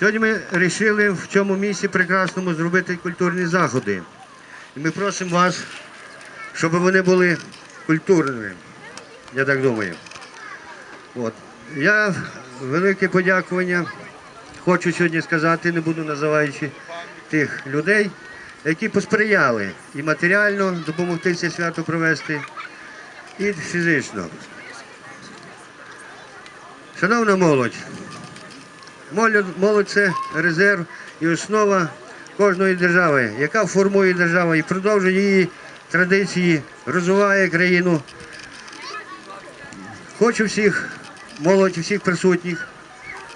Сьогодні ми вирішили в цьому місці прекрасному зробити культурні заходи. І ми просимо вас, щоб вони були культурними. Я так думаю. От. Я велике подякування хочу сьогодні сказати, не буду називаючи тих людей, які посприяли і матеріально допомогти це свято провести, і фізично. Шановна молодь, молодь, це резерв і основа кожної держави, яка формує державу і продовжує її традиції, розвиває країну. Хочу всіх молодь, всіх присутніх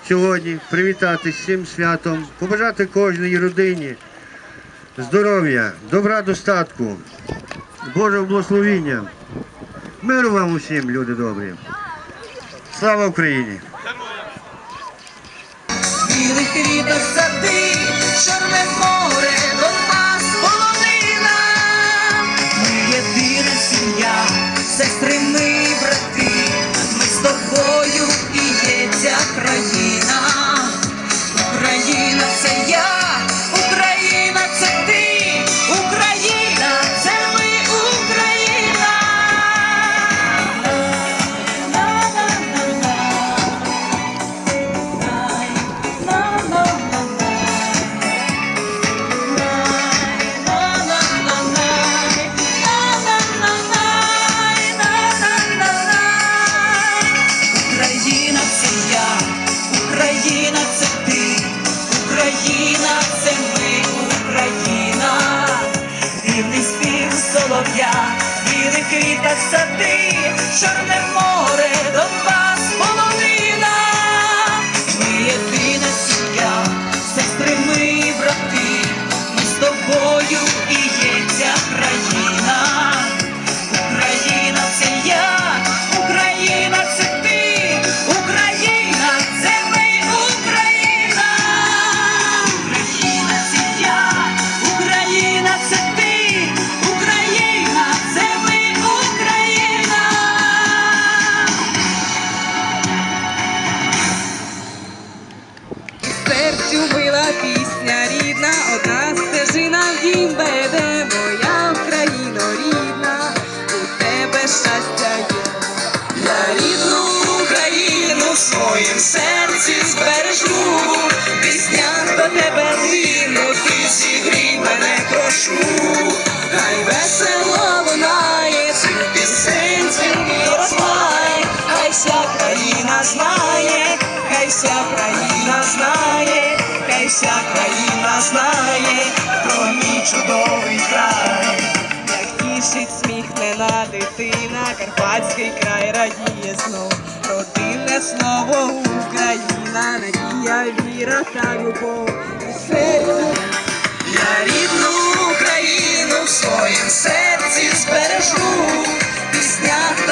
сьогодні привітати з цим святом, побажати кожній родині здоров'я, добра, достатку, Божого благословіння. Миру вам усім, люди добрі. Слава Україні! Білих квіток сади, чорне море, Донбас, полонина. Ми єдина сім'я, сестри, хай весело лунає цих пісень, хай вся країна знає, хай вся країна знає, хай вся країна знає про мій чудовий край. Як тішить сміхнена дитина, Карпатський край радіє знов. Родинне слово Україна, надія, віра та любов. Своїм серці збережу, в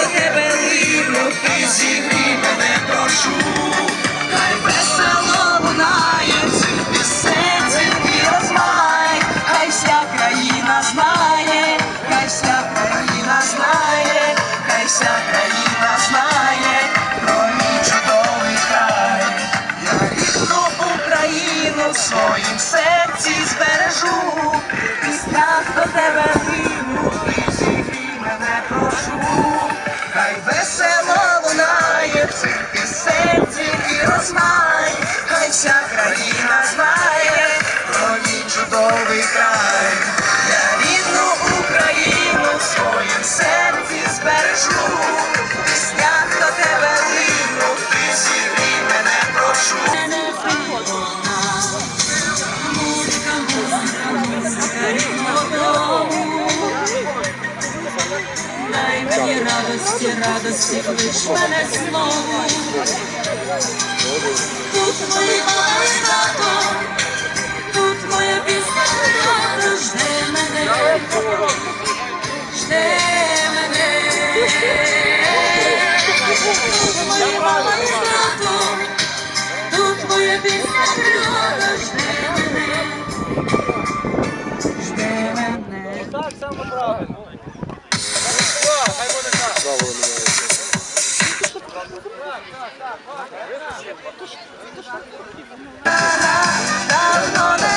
радості, радості, клич мене знову. Тут моє так, буде так.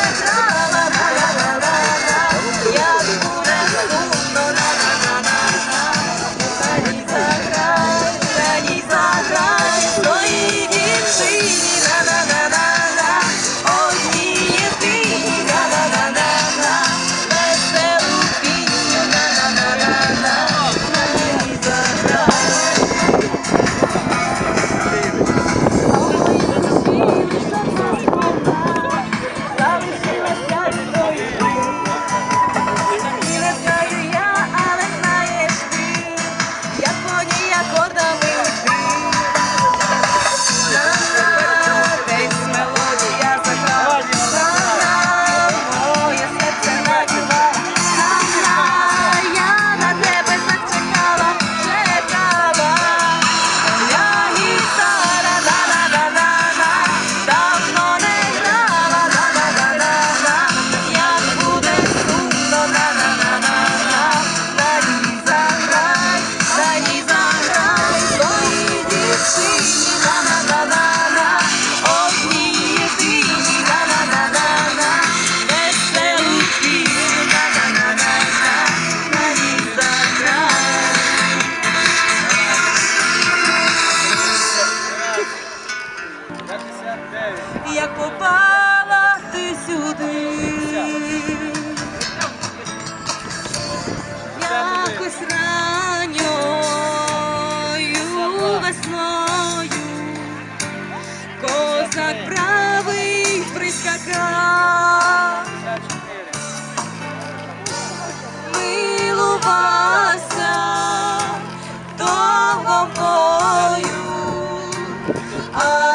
I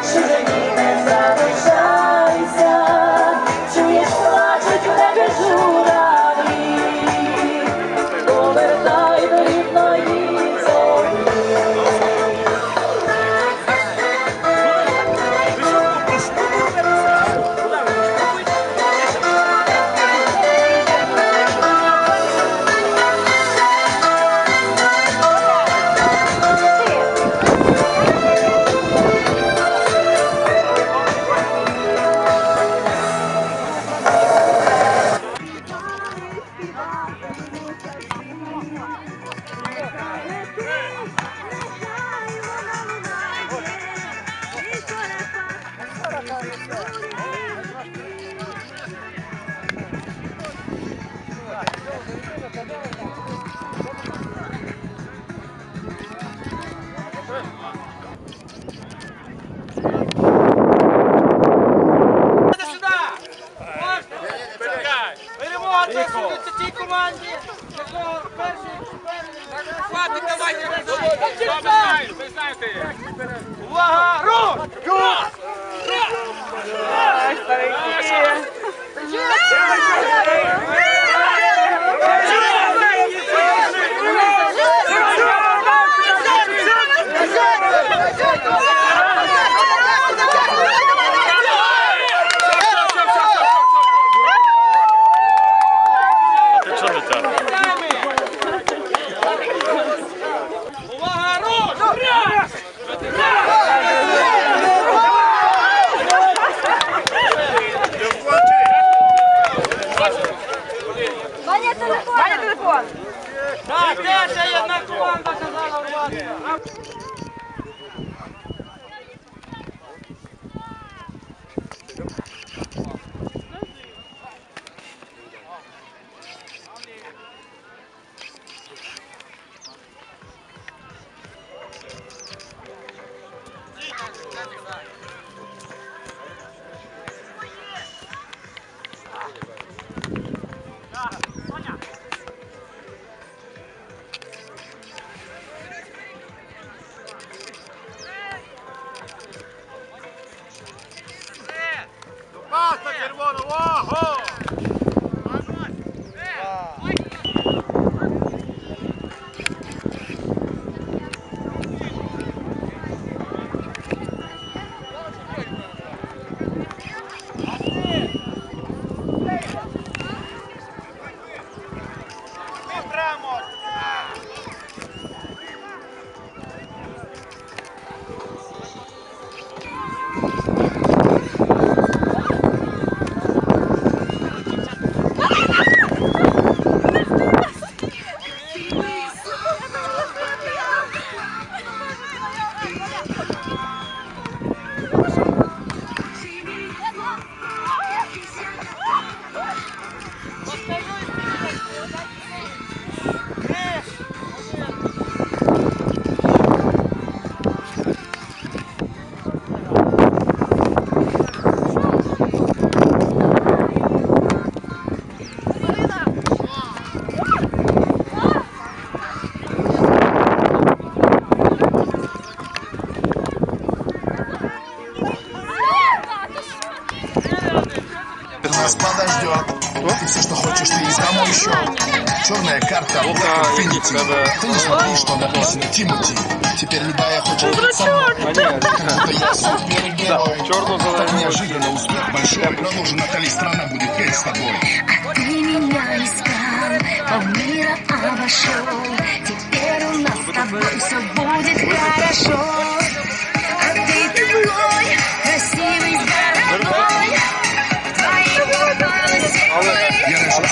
Let's sing. Uau! Yep. Нас Black Infinity. Ты не смотри, что написано Тимати. Теперь любая хочет быть со мной. Будто я супергерой. Так неожиданно успех большой. Продолжи, Натали, страна будет петь с тобой. Ты меня искал, полмира обошел. Теперь у нас с тобой все будет хорошо.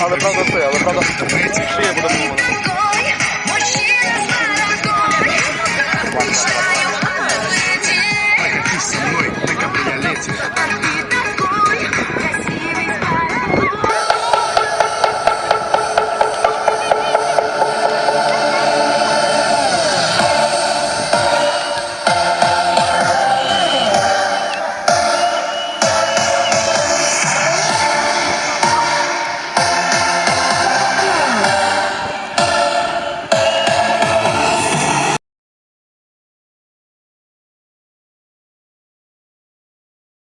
Але правда це, але правда в интернете. шия буде помовлена.